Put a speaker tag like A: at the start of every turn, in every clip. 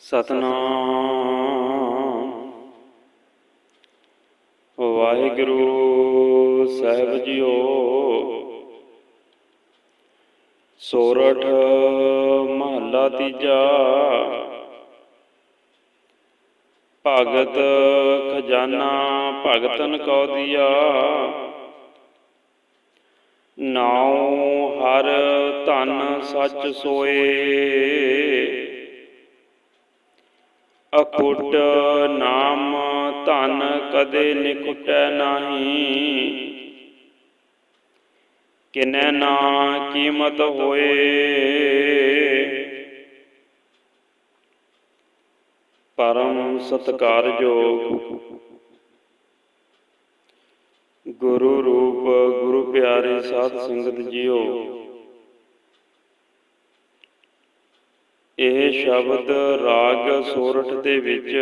A: ਸਤਨਾਮ। ਵਾਹਿਗੁਰੂ ਸਾਹਿਬ ਜੀਓ, ਸੋਰਠ ਮਹੱਲਾ ਤੀਜਾ। ਭਗਤ ਖਜ਼ਾਨਾ ਭਗਤਨ ਕੋ ਦਿਆ। ਨਾਉ ਹਰ ਧਨ ਸੱਚ ਸੋਏ। ਅਕੁੱਟ ਨਾਮ ਧਨ ਕਦੇ ਨਿਕਟੈ ਨਾਹੀ। ਕਿਨੈ ਨਾ ਕੀਮਤ ਹੋਏ। ਪਰਮ ਸਤਕਾਰਯੋਗ ਗੁਰੂ ਰੂਪ ਗੁਰੂ ਪਿਆਰੇ ਸਾਧ ਸੰਗਤ ਜੀਓ। ਇਹ ਸ਼ਬਦ ਰਾਗ ਸੋਰਠ ਦੇ ਵਿੱਚ।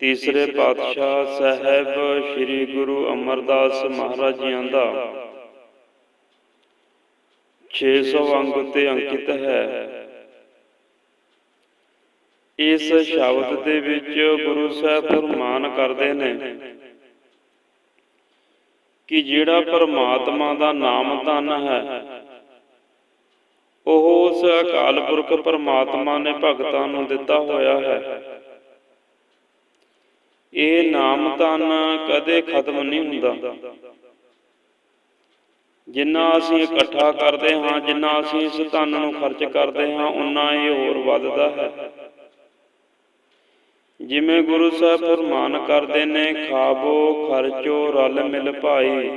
A: ਤੀਸਰੇ ਪਾਤਸ਼ਾਹ ਸਾਹਿਬ ਸ੍ਰੀ ਗੁਰੂ ਅਮਰਦਾਸ ਮਹਾਰਾਜ ਜੀਆਂ ਦਾ 600 ਅੰਗ ਤੇ ਅੰਕਿਤ ਹੈ। ਇਸ ਸ਼ਬਦ ਦੇ ਵਿੱਚ ਗੁਰੂ ਸਾਹਿਬ ਫਰਮਾਨ ਕਰਦੇ ਨੇ ਕਿ ਜਿਹੜਾ ਪਰਮਾਤਮਾ ਦਾ ਨਾਮ ਧਨ ਹੈ ਉਹ ਉਸ ਅਕਾਲ ਪੁਰਖ ਪਰਮਾਤਮਾ ਨੇ ਭਗਤਾਂ ਨੂੰ ਦਿੱਤਾ ਹੋਇਆ ਹੈ। ਇਹ ਨਾਮ ਧਨ ਕਦੇ ਖਤਮ ਨਹੀਂ ਹੁੰਦਾ। ਜਿੰਨਾ ਅਸੀਂ ਇਕੱਠਾ ਕਰਦੇ ਹਾਂ, ਜਿੰਨਾ ਅਸੀਂ ਇਸ ਧਨ ਨੂੰ ਖਰਚ ਕਰਦੇ ਹਾਂ ਉਨਾ ਇਹ ਹੋਰ ਵੱਧਦਾ ਹੈ। ਜਿਵੇਂ ਗੁਰੂ ਸਾਹਿਬ ਫਰਮਾਨ ਕਰਦੇ ਨੇ, ਖਾਬੋ, ਖਰਚੋ, ਰਲ ਮਿਲ ਭਾਈ।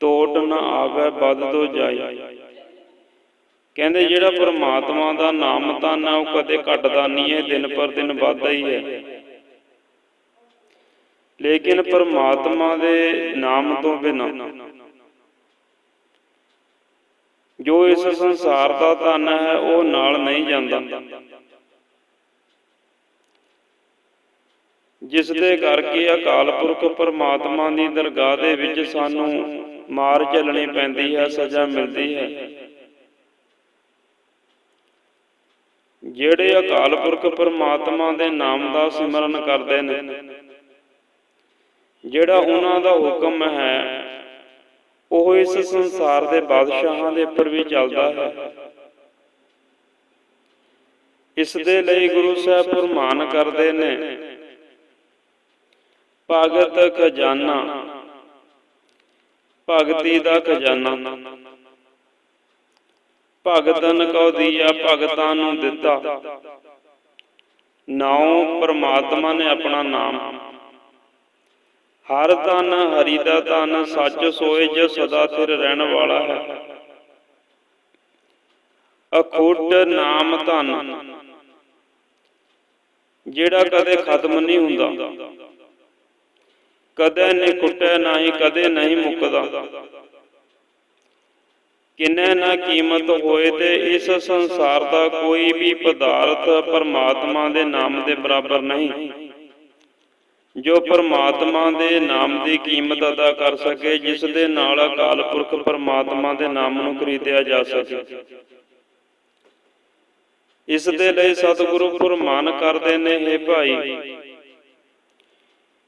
A: ਟੋਟ ਨਾ ਆਵੇ, ਵੱਧ ਤੋਂ ਜਾਈ। ਕਹਿੰਦੇ ਜਿਹੜਾ ਪਰਮਾਤਮਾ ਦਾ ਨਾਮ ਧਨ ਹੈ ਉਹ ਕਦੇ ਘਟਦਾ ਨਹੀਂ ਹੈ, ਦਿਨ ਪਰ ਦਿਨ ਵੱਧਦਾ ਹੀ ਹੈ। ਲੇਕਿਨ ਪਰਮਾਤਮਾ ਦੇ ਨਾਮ ਤੋਂ ਬਿਨਾਂ ਜੋ ਇਸ ਸੰਸਾਰ ਦਾ ਧਨ ਹੈ, ਉਹ ਨਾਲ ਨਹੀਂ ਜਾਂਦਾ। ਜਿਸ ਦੇ ਕਰਕੇ ਅਕਾਲ ਪੁਰਖ ਪਰਮਾਤਮਾ ਦੀ ਦਰਗਾਹ ਦੇ ਵਿੱਚ ਸਾਨੂੰ ਮਾਰ ਝੱਲਣੀ ਪੈਂਦੀ ਹੈ, ਸਜ਼ਾ ਮਿਲਦੀ ਹੈ। ਜਿਹੜੇ ਅਕਾਲ ਪੁਰਖ ਪਰਮਾਤਮਾ ਦੇ ਨਾਮ ਦਾ ਸਿਮਰਨ ਕਰਦੇ ਨੇ, ਜਿਹੜਾ ਉਹਨਾਂ ਦਾ ਹੁਕਮ ਹੈ, ਉਹ ਇਸ ਸੰਸਾਰ ਦੇ ਬਾਦਸ਼ਾਹਾਂ ਦੇ ਉੱਪਰ ਵੀ ਚੱਲਦਾ ਹੈ। ਇਸ ਦੇ ਲਈ ਗੁਰੂ ਸਾਹਿਬ ਫਰਮਾਨ ਕਰਦੇ ਨੇ, ਭਗਤ ਖਜ਼ਾਨਾ, ਭਗਤੀ ਦਾ ਖਜ਼ਾਨਾ। ਭਗਤਨ ਕਉ ਦੀਆ ਭਗਤਾਂ ਨੂੰ ਦਿੱਤਾ। ਨਾਉ ਪਰਮਾਤਮਾ ਨੇ ਆਪਣਾ ਨਾਮ। ਹਰ ਤਨ ਹਰੀ ਦਾ ਤਨ ਸੱਚ ਸੋਏ ਜੋ ਸਦਾ ਸਿਰ ਰਹਿਣ ਵਾਲਾ ਹੈ। ਅਖੁੱਟ ਨਾਮ ਧਨ, ਜਿਹੜਾ ਕਦੇ ਖਤਮ ਨਹੀਂ ਹੁੰਦਾ। ਕਦੇ ਨਹੀਂ ਕੁੱਟੇ ਨਹੀਂ ਕਦੇ ਨਹੀਂ ਮੁੱਕਦਾ। ਕਿੰਨੇ ਨਾ ਕੀਮਤ ਹੋਏ ਤੇ ਇਸ ਸੰਸਾਰ ਦਾ ਕੋਈ ਵੀ ਪਦਾਰਥ ਪਰਮਾਤਮਾ ਦੇ ਨਾਮ ਦੇ ਬਰਾਬਰ ਨਹੀਂ। ਜੋ ਪਰਮਾਤਮਾ ਦੇ ਨਾਮ ਦੀ ਕੀਮਤ ਅਦਾ ਕਰ ਸਕੇ, ਜਿਸ ਦੇ ਨਾਲ ਅਕਾਲ ਪੁਰਖ ਪਰਮਾਤਮਾ ਦੇ ਨਾਮ ਨੂੰ ਖਰੀਦਿਆ ਜਾ ਸਕੇ। ਇਸ ਦੇ ਲਈ ਸਤਿਗੁਰੂ ਫਰਮਾਨ ਕਰਦੇ ਨੇ, ਹੈ ਭਾਈ,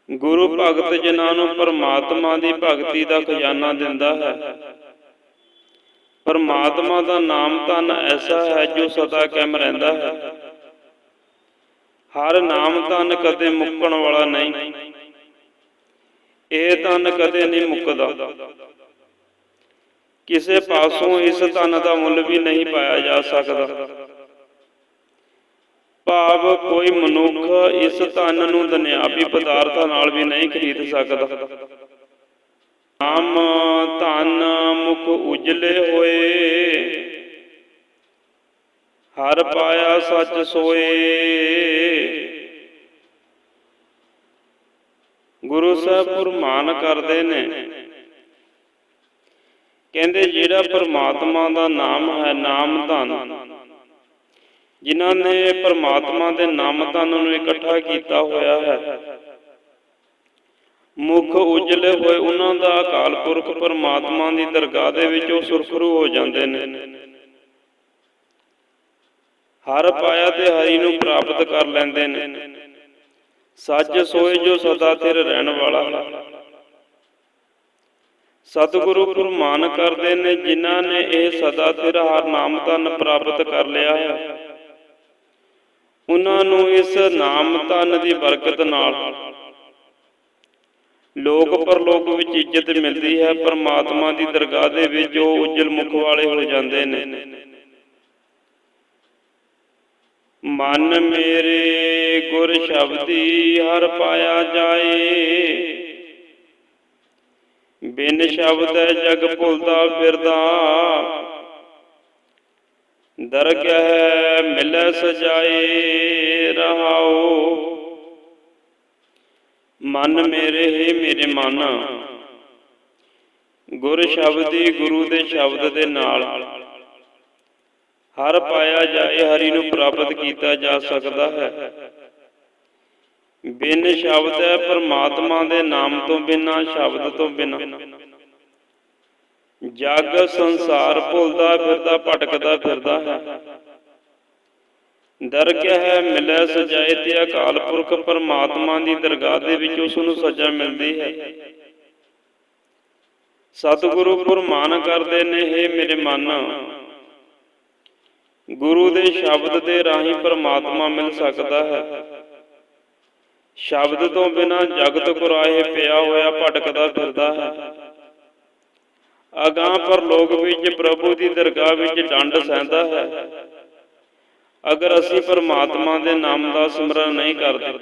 A: ਗੁਰੂ ਭਗਤ ਜਿਨ੍ਹਾਂ ਨੂੰ ਪਰਮਾਤਮਾ ਦੀ ਭਗਤੀ ਦਾ ਖਜ਼ਾਨਾ ਦਿੰਦਾ ਹੈ ਪਰਮਾਤਮਾ ਦਾ ਨਾਮ ਧਨ ਐਸਾ ਹੈ ਜੋ ਸਦਾ ਕਾਇਮ ਰਹਿੰਦਾ ਹੈ। ਹਰ ਨਾਮ ਧਨ ਕਦੇ ਮੁੱਕਣ ਵਾਲਾ ਨਹੀਂ। ਇਹ ਧਨ ਕਦੇ ਨਹੀਂ ਮੁੱਕਦਾ। ਕਿਸੇ ਪਾਸੋਂ ਇਸ ਧਨ ਦਾ ਮੁੱਲ ਵੀ ਨਹੀਂ ਪਾਇਆ ਜਾ ਸਕਦਾ। ਭਾਵ ਕੋਈ ਮਨੁੱਖ ਇਸ ਧਨ ਨੂੰ ਦੁਨਿਆਵੀ ਪਦਾਰਥਾਂ ਨਾਲ ਵੀ ਨਹੀਂ ਖਰੀਦ ਸਕਦਾ। ਨਾਮ ਧਨ ਮੁਖ ਉਜਲੇ ਹੋਏ, ਹਰ ਪਾਇਆ ਸੱਚ ਸੋਏ। ਗੁਰੂ ਸਾਹਿਬ ਫਰਮਾਨ ਕਰਦੇ ਨੇ, ਕਹਿੰਦੇ ਜਿਹੜਾ ਪਰਮਾਤਮਾ ਦਾ ਨਾਮ ਹੈ ਨਾਮ ਧਨ। ਜਿਨ੍ਹਾਂ ਨੇ ਪਰਮਾਤਮਾ ਦੇ ਨਾਮ ਧਨ ਨੂੰ ਇਕੱਠਾ ਕੀਤਾ ਹੋਇਆ ਹੈ ਮੁਖ ਉਜਲੇ ਹੋਏ ਉਹਨਾਂ ਦਾ ਅਕਾਲ ਪੁਰਖ ਪਰਮਾਤਮਾ ਦੀ ਦਰਗਾਹ ਦੇ ਵਿੱਚ ਉਹ ਸੁਰਖਰੂ ਹੋ ਜਾਂਦੇ ਨੇ। ਹਰ ਪਾਇਆ ਤੇ ਹਰੀ ਨੂੰ ਪ੍ਰਾਪਤ ਕਰ ਲੈਂਦੇ ਨੇ। ਸੱਚ ਸੋਏ ਜੋ ਸਦਾ ਥਿਰ ਰਹਿਣ ਵਾਲਾ। ਸਤਿਗੁਰੂ ਪ੍ਰਮਾਨ ਕਰਦੇ ਨੇ, ਜਿਨ੍ਹਾਂ ਨੇ ਇਹ ਸਦਾ ਥਿਰ ਹਰ ਨਾਮ ਧਨ ਪ੍ਰਾਪਤ ਕਰ ਲਿਆ ਹੈ। ਉਹਨਾਂ ਨੂੰ ਇਸ ਨਾਮ ਧਨ ਦੀ ਬਰਕਤ ਨਾਲ ਲੋਕ ਪਰਲੋਕ ਵਿੱਚ ਇੱਜ਼ਤ ਮਿਲਦੀ ਹੈ, ਪਰਮਾਤਮਾ ਦੀ ਦਰਗਾਹ ਦੇ ਵਿੱਚ ਉਹ ਉਜਲ ਮੁਖ ਵਾਲੇ ਹੋ ਜਾਂਦੇ ਨੇ। ਮਨ ਮੇਰੇ ਗੁਰ ਸ਼ਬਦੀ ਹਰ ਪਾਇਆ ਜਾਏ। ਬਿਨ ਸ਼ਬਦ ਜਗ ਭੁਲਦਾ ਫਿਰਦਾ। ਦਰਗਹਿ ਮਿਲੈ ਸਜਾਏ ਰਹਾਓ। ਮਨ ਮੇਰੇ ਹੀ ਮੇਰੇ ਮਨ। ਗੁਰ ਸ਼ਬਦੀ ਗੁਰੂ ਦੇ ਸ਼ਬਦ ਦੇ ਨਾਲ। ਹਰ ਪਾਇਆ ਜਾਏ, ਹਰੀ ਨੂੰ ਪ੍ਰਾਪਤ ਕੀਤਾ ਜਾ ਸਕਦਾ ਹੈ। ਬਿਨ ਸ਼ਬਦ ਹੈ ਪਰਮਾਤਮਾ ਦੇ ਨਾਮ ਤੋਂ ਬਿਨਾ, ਸ਼ਬਦ ਤੋਂ ਬਿਨਾ। ਜਗ ਸੰਸਾਰ ਭੁੱਲਦਾ ਫਿਰਦਾ, ਭਟਕਦਾ ਫਿਰਦਾ ਹੈ। ਦਰਗਹਿ ਹੈ ਮਿਲੈ ਸਜਾਏ ਤੇ ਅਕਾਲ ਪੁਰਖ ਪਰਮਾਤਮਾ ਦੀ ਦਰਗਾਹ ਦੇ ਵਿੱਚ ਉਸ ਨੂੰ ਸਜ਼ਾ ਮਿਲਦੀ ਹੈ। ਸਤਿਗੁਰੂ ਫਰਮਾਨ ਕਰਦੇ ਨੇ, ਹੈ ਮੇਰੇ ਮਨ। ਗੁਰੂ ਦੇ ਸ਼ਬਦ ਦੇ ਰਾਹੀਂ ਪਰਮਾਤਮਾ ਮਿਲ ਸਕਦਾ ਹੈ। ਸ਼ਬਦ ਤੋਂ ਬਿਨਾ ਜਗਤ ਕੁਰਾਹੇ ਪਿਆ ਹੋਇਆ ਭਟਕਦਾ ਫਿਰਦਾ ਹੈ। ਅਗਾਹ ਪਰ ਲੋਕ ਵਿੱਚ ਪ੍ਰਭੂ ਦੀ ਦਰਗਾਹ ਵਿੱਚ ਡੰਡ ਸਹਿੰਦਾ ਹੈ। ਅਗਰ ਅਸੀਂ ਪਰਮਾਤਮਾ ਦੇ ਨਾਮ ਦਾ ਸਿਮਰਨ ਨਹੀਂ ਕਰਦੇ।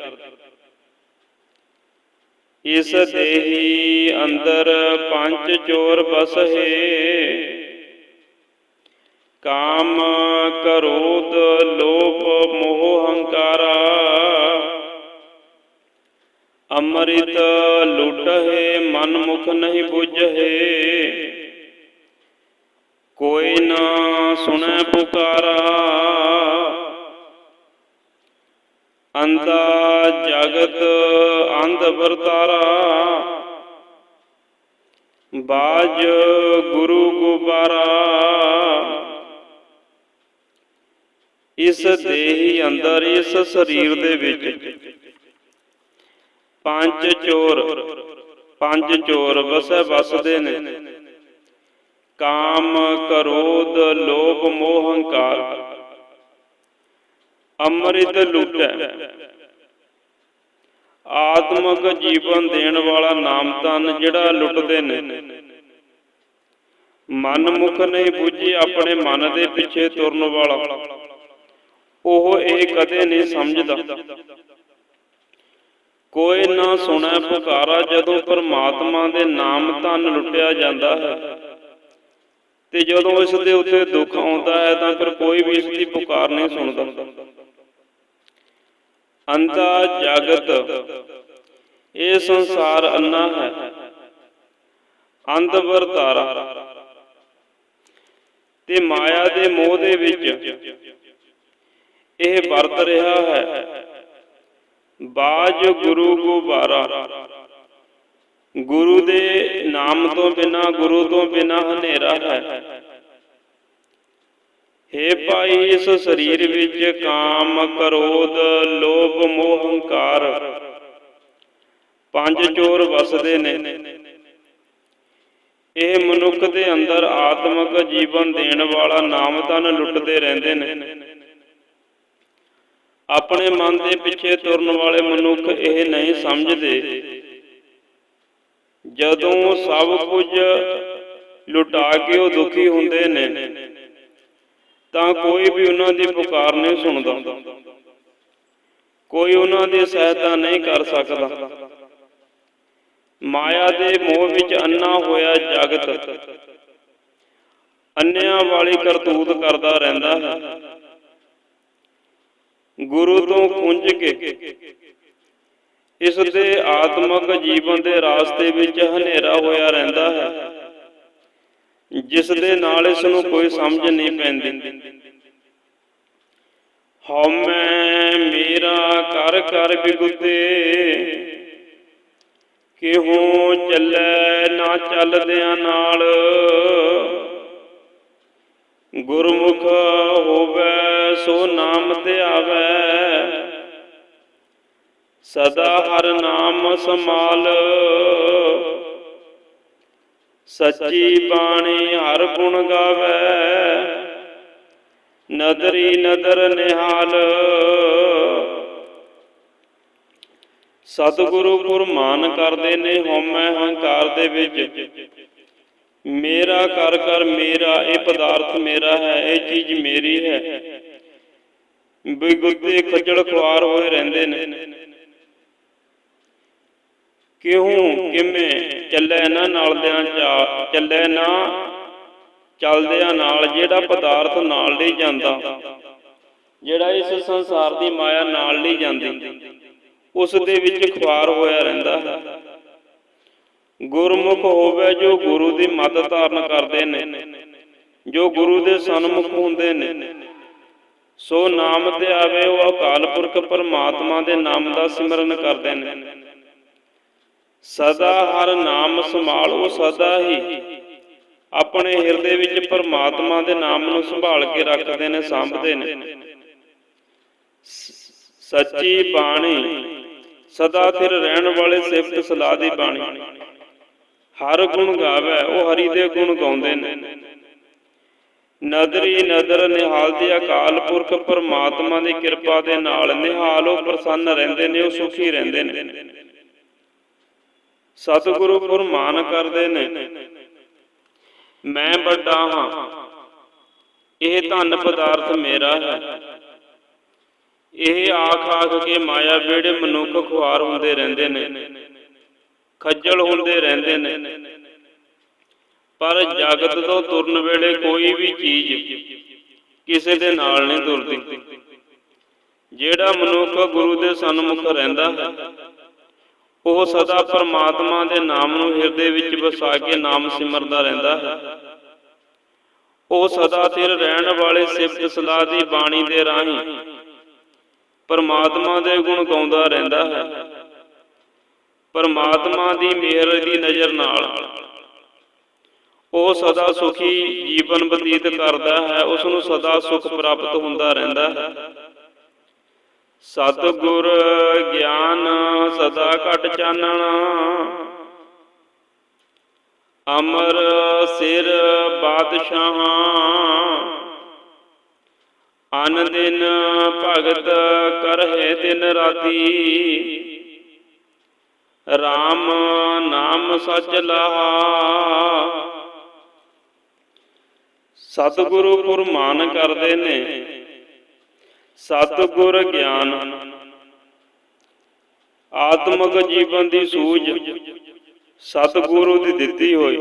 A: ਇਸ ਦੇਹੀ ਅੰਦਰ ਪੰਜ ਚੋਰ ਬਸਹੇ ਕਾਮ ਕਰੋਧ ਲੋਭ ਮੋਹ ਹੰਕਾਰਾ। ਅੰਮ੍ਰਿਤ ਲੁਟਹਿ ਮਨ ਮੁਖ ਨਹੀਂ ਬੁਝੇ ਕੋਈ ਨਾ ਸੁਣੈ ਪੁਕਾਰਾ। ਅੰਦਾ ਜਗਤ ਅੰਧ ਵਰਤਾਰਾ। ਬਾਜ ਗੁਰੂ ਗੁਬਾਰਾ। ਇਸ ਦੇਹੀ ਅੰਦਰ, ਇਸ ਸਰੀਰ ਦੇ ਵਿੱਚ ਪੰਜ ਚੋਰ ਪੰਜ ਚੋਰ ਵਸੈ ਵਸਦੇ ਨੇ। ਕਾਮ, ਕਰੋਧ, ਲੋਭ, ਮੋਹ, ਹੰਕਾਰ। ਅੰਮ੍ਰਿਤ ਲੁਟੈ। ਆਤਮਕ ਜੀਵਨ ਦੇਣ ਵਾਲਾ ਨਾਮ ਤਨ ਜਿਹੜਾ ਲੁੱਟਦੇ ਨੇ। ਮਨ ਮੁਖ ਨਹੀਂ ਬੁੱਝੀ ਆਪਣੇ ਮਨ ਦੇ ਪਿੱਛੇ ਤੁਰਨ ਵਾਲਾ। ਉਹ ਇਹ ਕਦੇ ਨਹੀਂ ਸਮਝਦਾ। ਕੋਈ ਨਾ ਸੁਣੈ ਪੁਕਾਰਾ ਜਦੋਂ ਪਰਮਾਤਮਾ ਦੇ ਨਾਮ ਧਨ ਲੁੱਟਿਆ ਜਾਂਦਾ ਹੈ। ਤੇ ਜਦੋਂ ਇਸ ਦੇ ਉੱਤੇ ਦੁੱਖ ਆਉਂਦਾ ਹੈ ਤਾਂ ਫਿਰ ਕੋਈ ਵੀ ਇਸ ਦੀ ਪੁਕਾਰ ਨਹੀਂ ਸੁਣਦਾ। ਅੰਤਾ ਜਗਤ। ਇਹ ਸੰਸਾਰ ਅੰਨਾ ਹੈ। ਅੰਧ ਵਰਤਾਰਾ ਤੇ ਮਾਇਆ ਦੇ ਮੋਹ ਦੇ ਵਿੱਚ ਇਹ ਵਰਤ ਰਿਹਾ ਹੈ। ਬਾਜ ਗੁਰੂ ਗੁਬਾਰਾ। ਗੁਰੂ ਦੇ ਨਾਮ ਤੋਂ ਬਿਨਾ, ਗੁਰੂ ਤੋਂ ਬਿਨਾ ਹਨੇਰਾ ਹੈ। ਹੇ ਭਾਈ ਇਸ ਸਰੀਰ ਵਿੱਚ ਕਾਮ ਕ੍ਰੋਧ, ਲੋਭ, ਮੋਹ, ਹੰਕਾਰ। ਪੰਜ ਚੋਰ ਵਸਦੇ ਨੇ। ਇਹ ਮਨੁੱਖ ਦੇ ਅੰਦਰ ਆਤਮਿਕ ਜੀਵਨ ਦੇਣ ਵਾਲਾ ਨਾਮ ਤਨ ਲੁੱਟਦੇ ਰਹਿੰਦੇ ਨੇ। ਆਪਣੇ ਮਨ ਦੇ ਪਿੱਛੇ ਤੁਰਨ ਵਾਲੇ ਮਨੁੱਖ ਇਹ ਨਹੀਂ ਸਮਝਦੇ। ਜਦੋਂ ਸਭ ਕੁਝ ਲੁਟਾ ਕੇ ਉਹ ਦੁਖੀ ਹੁੰਦੇ ਨੇ ਤਾਂ ਕੋਈ ਵੀ ਉਹਨਾਂ ਦੀ ਪੁਕਾਰ ਨਹੀਂ ਸੁਣਦਾ। ਕੋਈ ਉਹਨਾਂ ਦੀ ਸਹਾਇਤਾ ਨਹੀਂ ਕਰ ਸਕਦਾ। ਮਾਇਆ ਦੇ ਮੋਹ ਵਿੱਚ ਅੰਨਾ ਹੋਇਆ ਜਗਤ ਅੰਨਿਆਂ ਵਾਲੀ ਕਰਤੂਤ ਕਰਦਾ ਰਹਿੰਦਾ ਹੈ। ਗੁਰੂ ਤੋਂ ਖੁੰਝ ਕੇ ਇਸ ਦੇ ਆਤਮਿਕ ਜੀਵਨ ਦੇ ਰਾਸਤੇ ਵਿੱਚ ਹਨੇਰਾ ਹੋਇਆ ਰਹਿੰਦਾ ਹੈ। ਜਿਸ ਦੇ ਨਾਲ ਇਸ ਨੂੰ ਕੋਈ ਸਮਝ ਨਹੀਂ ਪੈਂਦੀ। ਹਉਮੈ ਮੇਰਾ ਕਰ ਕਰ ਬਿਗੁਤੇ ਕਿਹੋ ਚੱਲੇ ਨਾ ਚੱਲਦਿਆਂ ਨਾਲ? ਗੁਰਮੁਖ ਹੋਵੇ ਸੋ ਨਾਮ ਧਿਆਵੈ ਸਦਾ ਹਰ ਨਾਮ ਸਮਾਲ ਸੱਚੀ ਬਾਣੀ ਹਰ ਗੁਣ ਗਾਵੇ। ਨਦਰੀ ਨਦਰ ਨਿਹਾਲ। ਸਤਿਗੁਰੂ ਗੁਰਮਾਨ ਕਰਦੇ ਨੇ, ਹਉਮੈ ਹੰਕਾਰ ਦੇ ਵਿੱਚ। ਮੇਰਾ ਕਰ ਕਰ ਮੇਰਾ, ਇਹ ਪਦਾਰਥ ਮੇਰਾ ਹੈ, ਇਹ ਚੀਜ਼ ਮੇਰੀ ਹੈ। ਬਿਗੁੱਤੇ ਖੱਜਲ ਖੁਆਰ ਹੋਏ ਰਹਿੰਦੇ ਨੇ। ਕਿਉਂ? ਕਿਵੇਂ? ਚੱਲੇ ਨਾ ਨਾਲਦਿਆਂ ਚੱਲੇ ਨਾ ਚੱਲਦਿਆਂ ਨਾਲ ਜਿਹੜਾ ਪਦਾਰਥ ਨਾਲ ਲਈ ਜਾਂਦਾ, ਜਿਹੜਾ ਇਸ ਸੰਸਾਰ ਦੀ ਮਾਇਆ ਨਾਲ ਲਈ ਜਾਂਦੀ, ਉਸ ਦੇ ਵਿੱਚ ਖੁਆਰ ਹੋਇਆ ਰਹਿੰਦਾ। ਹੈ ਗੁਰਮੁਖ ਹੋਵੇ ਜੋ ਗੁਰੂ ਦੀ ਮੱਤ ਧਾਰਨ ਕਰਦੇ ਨੇ, ਜੋ ਗੁਰੂ ਦੇ ਸਨਮੁਖ ਹੁੰਦੇ ਨੇ, ਸੋ ਨਾਮ ਤੇ ਆਵੇ ਉਹ ਅਕਾਲ ਪੁਰਖ ਪਰਮਾਤਮਾ ਦੇ ਨਾਮ ਦਾ ਸਿਮਰਨ ਕਰਦੇ ਨੇ। ਸਦਾ ਹਰ ਨਾਮ ਸੰਭਾਲ ਉਹ ਸਦਾ ਹੀ। ਆਪਣੇ ਹਿਰਦੇ ਵਿੱਚ ਪਰਮਾਤਮਾ ਦੇ ਨਾਮ ਨੂੰ ਸੰਭਾਲ ਕੇ ਰੱਖਦੇ ਨੇ, ਸਾਂਭਦੇ ਨੇ। ਸੱਚੀ ਬਾਣੀ, ਸਦਾ ਥਿਰ ਰਹਿਣ ਵਾਲੇ ਸਿਫਤ ਸਲਾਹ ਦੀ ਬਾਣੀ। ਹਰ ਗੁਣ ਗਾਵੇ, ਉਹ ਹਰੀ ਦੇ ਗੁਣ ਗਾਉਂਦੇ ਨੇ। ਨਦਰੀ ਨਦਰ ਨਿਹਾਲ ਦੇ ਅਕਾਲ ਪੁਰਖ ਪਰਮਾਤਮਾ ਦੀ ਕਿਰਪਾ ਦੇ ਨਾਲ ਨਿਹਾਲ ਉਹ ਪ੍ਰਸੰਨ ਰਹਿੰਦੇ ਨੇ, ਉਹ ਸੁਖੀ ਰਹਿੰਦੇ ਨੇ। ਸਤਿਗੁਰੂ ਫਰਮਾਨ ਕਰਦੇ ਨੇ, ਮੈਂ ਵੱਡਾ ਹਾਂ, ਇਹ ਧਨ ਪਦਾਰਥ ਮੇਰਾ ਹੈ। ਇਹ ਆਖ ਆਖ ਕੇ ਮਾਇਆ ਵੇੜੇ ਮਨੁੱਖ ਖੁਆਰ ਹੁੰਦੇ ਰਹਿੰਦੇ ਨੇ, ਖੱਜਲ ਹੁੰਦੇ ਰਹਿੰਦੇ ਨੇ। ਪਰ ਜਗਤ ਤੋਂ ਤੁਰਨ ਵੇਲੇ ਕੋਈ ਵੀ ਚੀਜ਼ ਕਿਸੇ ਦੇ ਨਾਲ ਨਹੀਂ ਤੁਰਦੀ। ਜਿਹੜਾ ਮਨੁੱਖ ਗੁਰੂ ਦੇ ਸਨਮੁਖ ਰਹਿੰਦਾ ਹੈ ਉਹ ਸਦਾ ਪਰਮਾਤਮਾ ਦੇ ਨਾਮ ਨੂੰ ਹਿਰਦੇ ਵਿੱਚ ਵਸਾ ਕੇ ਨਾਮ ਸਿਮਰਦਾ ਰਹਿੰਦਾ ਹੈ। ਉਹ ਸਦਾ ਸਿਰ ਰਹਿਣ ਵਾਲੇ ਸਿਫਤ ਸਲਾਹ ਦੀ ਬਾਣੀ ਦੇ ਰਾਹੀਂ ਪਰਮਾਤਮਾ ਦੇ ਗੁਣ ਗਾਉਂਦਾ ਰਹਿੰਦਾ ਹੈ। ਪਰਮਾਤਮਾ ਦੀ ਮਿਹਰ ਦੀ ਨਜ਼ਰ ਨਾਲ ਉਹ ਸਦਾ ਸੁਖੀ ਜੀਵਨ ਬਤੀਤ ਕਰਦਾ ਹੈ ਉਸ ਨੂੰ ਸਦਾ ਸੁਖ ਪ੍ਰਾਪਤ ਹੁੰਦਾ ਰਹਿੰਦਾ ਹੈ। ਸਤਿਗੁਰ ਗਿਆਨ ਸਦਾ ਘਟ ਚਾਨਣਾ। ਅਮਰ ਸਿਰ ਬਾਦਸ਼ਾਹਾਂ। ਅਨ ਦਿਨ ਭਗਤ ਕਰਹਿ ਦਿਨ ਰਾਤੀ। RAM ਨਾਮ ਸਚ ਲਹਾ। ਸਤਿਗੁਰੂ ਗੁਰਮਾਨ ਕਰਦੇ ਨੇ। ਸਤਿਗੁਰ ਗਿਆਨ। ਆਤਮਿਕ ਜੀਵਨ ਦੀ ਸੂਝ। ਸਤਿਗੁਰੂ ਦੀ ਦਿੱਤੀ ਹੋਈ।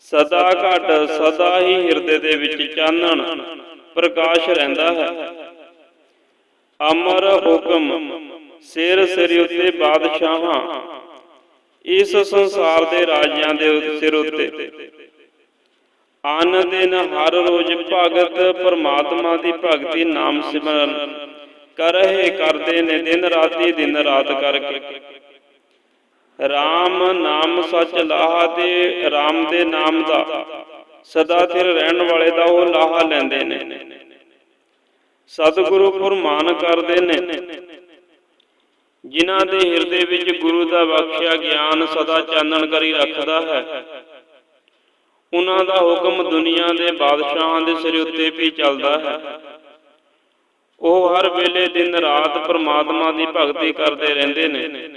A: ਸਦਾ ਘਟ, ਸਦਾ ਹੀ ਹਿਰਦੇ ਦੇ ਵਿੱਚ ਚਾਨਣ, ਪ੍ਰਕਾਸ਼ ਰਹਿੰਦਾ ਹੈ। ਅਮਰ ਹੁਕਮ, ਸਿਰ ਸਿਰ ਉੱਤੇ ਬਾਦਸ਼ਾਹਾਂ। ਇਸ ਸੰਸਾਰ ਦੇ ਰਾਜਿਆਂ ਦੇ ਸਿਰ ਉੱਤੇ। ਆਨ ਦਿਨ ਹਰ ਰੋਜ਼ ਭਗਤ ਪਰਮਾਤਮਾ ਦੀ ਭਗਤੀ ਨਾਮ ਸਿਮਰਨ। ਕਰਹਿ ਕਰਦੇ ਨੇ ਦਿਨ ਰਾਤੀ ਦਿਨ ਰਾਤ ਕਰਕੇ। RAM ਨਾਮ ਸੱਚ ਲਾਹਾ ਤੇ RAM ਦੇ ਨਾਮ ਦਾ। ਸਦਾ ਸਿਰ ਰਹਿਣ ਵਾਲੇ ਦਾ ਉਹ ਲਾਹਾ ਲੈਂਦੇ ਨੇ। ਸਤਿਗੁਰੂ ਫਰਮਾਨ ਕਰਦੇ ਨੇ, ਜਿਨ੍ਹਾਂ ਦੇ ਹਿਰਦੇ ਵਿੱਚ ਗੁਰੂ ਦਾ ਬਖਸ਼ਿਆ ਗਿਆਨ ਸਦਾ ਚਾਨਣ ਕਰੀ ਰੱਖਦਾ ਹੈ। ਉਹਨਾਂ ਦਾ ਹੁਕਮ ਦੁਨੀਆ ਦੇ ਬਾਦਸ਼ਾਹਾਂ ਦੇ ਸਿਰ ਉੱਤੇ ਵੀ ਚੱਲਦਾ ਹੈ। ਉਹ ਹਰ ਵੇਲੇ ਦਿਨ ਰਾਤ ਪ੍ਰਮਾਤਮਾ ਦੀ ਭਗਤੀ ਕਰਦੇ ਰਹਿੰਦੇ ਨੇ।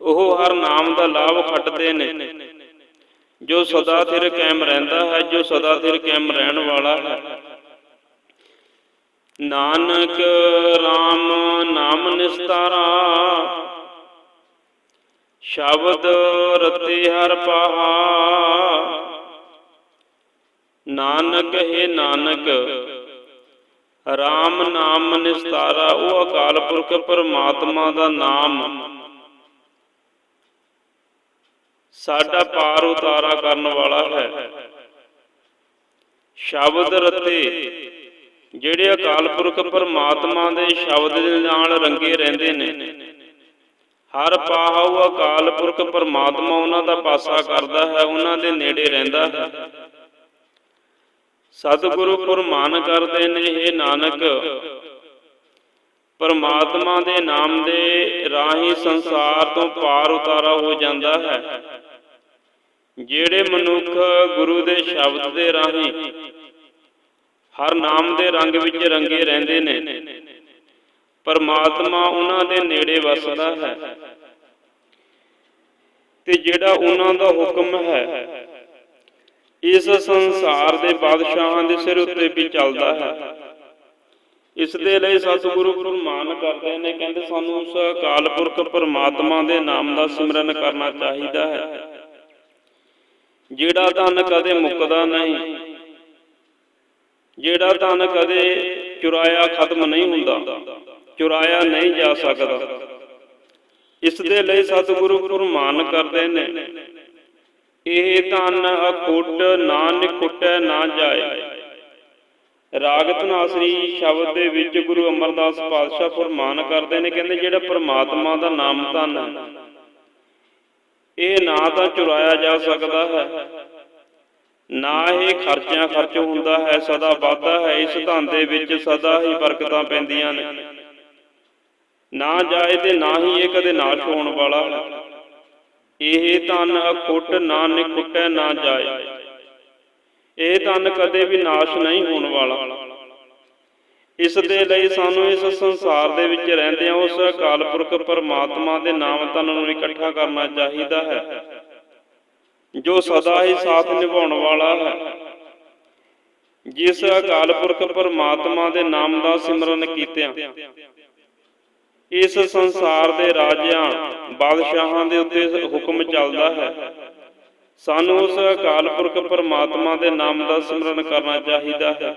A: ਉਹ ਹਰ ਨਾਮ ਦਾ ਲਾਭ ਖੱਟਦੇ ਨੇ। ਜੋ ਸਦਾ ਸਿਰ ਕਾਇਮ ਰਹਿੰਦਾ ਹੈ, ਜੋ ਸਦਾ ਸਿਰ ਕਾਇਮ ਰਹਿਣ ਵਾਲਾ ਹੈ। ਨਾਨਕ RAM ਨਾਮ ਨਿਸਤਾਰਾ, ਸ਼ਬਦ ਰਤੇ ਹਰ ਪਹਾ। ਨਾਨਕ ਹੈ ਨਾਨਕ। RAM ਨਾਮ ਨਿਸਤਾਰਾ, ਉਹ ਅਕਾਲ ਪੁਰਖ ਪਰਮਾਤਮਾ ਦਾ ਨਾਮ। ਸਾਡਾ ਪਾਰ ਉਤਾਰਾ ਕਰਨ ਵਾਲਾ ਹੈ। ਸ਼ਬਦ ਰਤੇ, ਜਿਹੜੇ ਅਕਾਲ ਪੁਰਖ ਪਰਮਾਤਮਾ ਦੇ ਸ਼ਬਦ ਦੇ ਨਾਲ ਰੰਗੇ ਰਹਿੰਦੇ ਨੇ। ਹਰ ਪਾਹੂ ਅਕਾਲ ਪੁਰਖ ਪਰਮਾਤਮਾ ਉਹਨਾਂ ਦਾ ਪਾਸਾ ਕਰਦਾ ਹੈ, ਉਹਨਾਂ ਦੇ ਨੇੜੇ ਰਹਿੰਦਾ ਹੈ। ਸਤਿਗੁਰੂ ਫਰਮਾਨ ਕਰਦੇ ਨੇ ਇਹ ਨਾਨਕ। ਪਰਮਾਤਮਾ ਦੇ ਨਾਮ ਦੇ ਰਾਹੀਂ ਸੰਸਾਰ ਤੋਂ ਪਾਰ ਉਤਾਰਾ ਹੋ ਜਾਂਦਾ ਹੈ। ਜਿਹੜੇ ਮਨੁੱਖ ਗੁਰੂ ਦੇ ਸ਼ਬਦ ਦੇ ਰਾਹੀਂ ਹਰ ਨਾਮ ਦੇ ਰੰਗ ਵਿੱਚ ਰੰਗੇ ਰਹਿੰਦੇ ਨੇ, ਪਰਮਾਤਮਾ ਉਹਨਾਂ ਦੇ ਨੇੜੇ ਵਸਦਾ ਹੈ। ਤੇ ਜਿਹੜਾ ਉਹਨਾਂ ਦਾ ਹੁਕਮ ਹੈ ਇਸ ਸੰਸਾਰ ਦੇ ਬਾਦਸ਼ਾਹਾਂ ਦੇ ਸਿਰ ਉੱਤੇ ਵੀ ਚੱਲਦਾ ਹੈ। ਇਸ ਦੇ ਲਈ ਸਤਿਗੁਰੂ ਫਰਮਾਨ ਕਰਦੇ ਨੇ, ਕਹਿੰਦੇ ਸਾਨੂੰ ਉਸ ਅਕਾਲ ਪੁਰਖ ਪਰਮਾਤਮਾ ਦੇ ਨਾਮ ਦਾ ਸਿਮਰਨ ਕਰਨਾ ਚਾਹੀਦਾ ਹੈ। ਜਿਹੜਾ ਧਨ ਕਦੇ ਮੁੱਕਦਾ ਨਹੀਂ, ਜਿਹੜਾ ਧਨ ਕਦੇ ਚੁਰਾਇਆ ਖਤਮ ਨਹੀਂ ਹੁੰਦਾ, ਚੁਰਾਇਆ ਨਹੀਂ ਜਾ ਸਕਦਾ। ਇਸ ਦੇ ਲਈ ਸਤਿਗੁਰੂ ਫਰਮਾਨ ਕਰਦੇ ਨੇ ਇਹ ਧਨ ਅਖੁੱਟ ਨਾ ਨਿਖੁੱਟੈ ਨਾ ਜਾਏ। ਰਾਗ ਧਨਾਸਰੀ ਸ਼ਬਦ ਦੇ ਵਿੱਚ ਗੁਰੂ ਅਮਰਦਾਸ ਪਾਤਸ਼ਾਹ ਫਰਮਾਨ ਕਰਦੇ ਨੇ, ਕਹਿੰਦੇ ਜਿਹੜਾ ਪ੍ਰਮਾਤਮਾ ਦਾ ਨਾਮ ਧਨ ਹੈ, ਇਹ ਨਾ ਤਾਂ ਚੁਰਾਇਆ ਜਾ ਸਕਦਾ ਹੈ, ਨਾ ਇਹ ਖਰਚਿਆਂ ਖਰਚ ਹੁੰਦਾ ਹੈ, ਸਦਾ ਵਾਧਾ ਹੈ, ਇਸ ਧਨ ਦੇ ਵਿੱਚ ਸਦਾ ਹੀ ਬਰਕਤਾਂ ਪੈਂਦੀਆਂ ਨੇ। ਨਾ ਜਾਏ ਤੇ ਨਾ ਹੀ ਇਹ ਕਦੇ ਨਾਸ਼ ਹੋਣ ਵਾਲਾ ਹੈ। ਇਹ ਧਨ ਅਖੁੱਟ ਨਾ ਨਿਖੁੱਟੈ ਨਾ ਜਾਏ। ਇਹ ਧਨ ਕਦੇ ਵੀ ਨਾਸ਼ ਨਹੀਂ ਹੋਣ ਵਾਲਾ। ਇਸ ਦੇ ਲਈ ਸਾਨੂੰ ਇਸ ਸੰਸਾਰ ਦੇ ਵਿੱਚ ਰਹਿੰਦਿਆਂ ਉਸ ਅਕਾਲ ਪੁਰਖ ਪਰਮਾਤਮਾ ਦੇ ਨਾਮ ਧਨ ਨੂੰ ਇਕੱਠਾ ਕਰਨਾ ਚਾਹੀਦਾ ਹੈ, ਜੋ ਸਦਾ ਹੀ ਸਾਥ ਨਿਭਾਉਣ ਵਾਲਾ ਹੈ। ਜਿਸ ਅਕਾਲ ਪੁਰਖ ਪਰਮਾਤਮਾ ਦੇ ਨਾਮ ਦਾ ਸਿਮਰਨ ਕੀਤਿਆਂ ਇਸ ਸੰਸਾਰ ਦੇ ਰਾਜਿਆਂ, ਬਾਦਸ਼ਾਹਾਂ ਦੇ ਉੱਤੇ ਹੁਕਮ ਚੱਲਦਾ ਹੈ। ਸਾਨੂੰ ਉਸ ਅਕਾਲ ਪੁਰਖ ਪਰਮਾਤਮਾ ਦੇ ਨਾਮ ਦਾ ਸਿਮਰਨ ਕਰਨਾ ਚਾਹੀਦਾ ਹੈ।